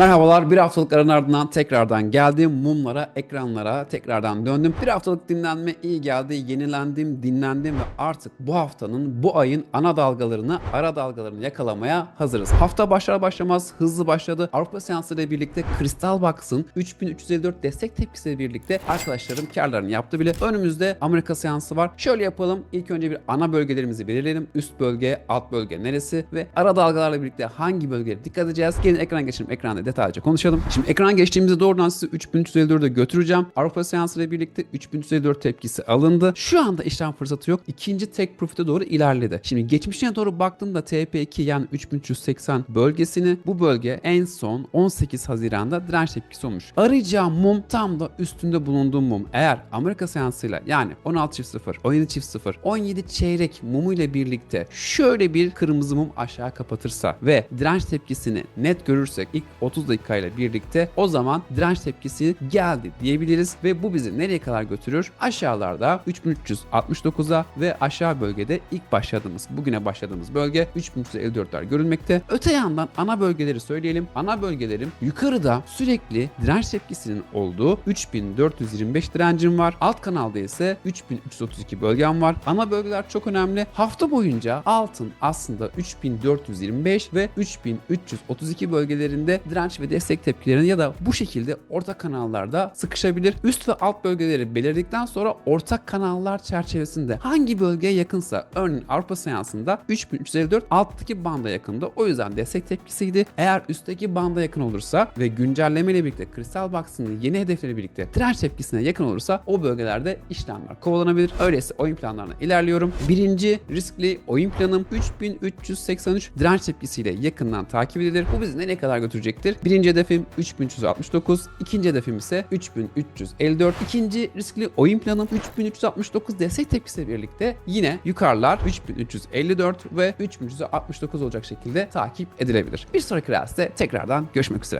Merhabalar bir haftalık aranın ardından tekrardan geldim mumlara ekranlara tekrardan döndüm. Bir haftalık dinlenme iyi geldi yenilendim dinlendim ve artık bu haftanın bu ayın ana dalgalarını ara dalgalarını yakalamaya hazırız. Hafta başlar başlamaz hızlı başladı. Avrupa seansı ile birlikte Crystal Box'ın 3354 destek tepkisiyle birlikte arkadaşlarım karlarını yaptı bile. Önümüzde Amerika seansı var. Şöyle yapalım ilk önce bir ana bölgelerimizi belirleyelim. Üst bölge alt bölge neresi ve ara dalgalarla birlikte hangi bölgelere dikkat edeceğiz? Gelin ekran geçelim ekranda detaylıca konuşalım. Şimdi ekran geçtiğimizde doğrudan sizi 3354'e götüreceğim. Avrupa seansı ile birlikte 3354 tepkisi alındı. Şu anda işlem fırsatı yok. İkinci tek profite doğru ilerledi. Şimdi geçmişine doğru baktığımda TP2 yani 3380 bölgesini bu bölge en son 18 Haziran'da direnç tepkisi olmuş. Arayacağım mum tam da üstünde bulunduğum mum. Eğer Amerika seansıyla yani 16 çift 0, 17 çift 0, 17 çeyrek mumu ile birlikte şöyle bir kırmızı mum aşağı kapatırsa ve direnç tepkisini net görürsek ilk 30 dakikayla birlikte o zaman direnç tepkisi geldi diyebiliriz ve bu bizi nereye kadar götürür? Aşağılarda 3369'a ve aşağı bölgede ilk başladığımız bugüne başladığımız bölge 3354'ler görülmekte. Öte yandan ana bölgeleri söyleyelim. Ana bölgelerim yukarıda sürekli direnç tepkisinin olduğu 3425 direncim var. Alt kanalda ise 3332 bölgem var. Ana bölgeler çok önemli. Hafta boyunca altın aslında 3425 ve 3332 bölgelerinde direnç ve destek tepkilerini ya da bu şekilde orta kanallarda sıkışabilir. Üst ve alt bölgeleri belirledikten sonra ortak kanallar çerçevesinde hangi bölgeye yakınsa örneğin Avrupa seansında 3354 alttaki banda yakında. O yüzden destek tepkisiydi. Eğer üstteki banda yakın olursa ve güncelleme ile birlikte Crystal Box'ın yeni hedefleri birlikte direnç tepkisine yakın olursa o bölgelerde işlemler kovalanabilir. Öyleyse oyun planlarına ilerliyorum. Birinci riskli oyun planım 3383 direnç tepkisiyle yakından takip edilir. Bu bizi nereye kadar götürecektir? Birinci hedefim 3369, ikinci hedefim ise 3354. İkinci riskli oyun planım 3369 destek tepkisiyle birlikte yine yukarılar 3354 ve 3369 olacak şekilde takip edilebilir. Bir sonraki reelsde tekrardan görüşmek üzere.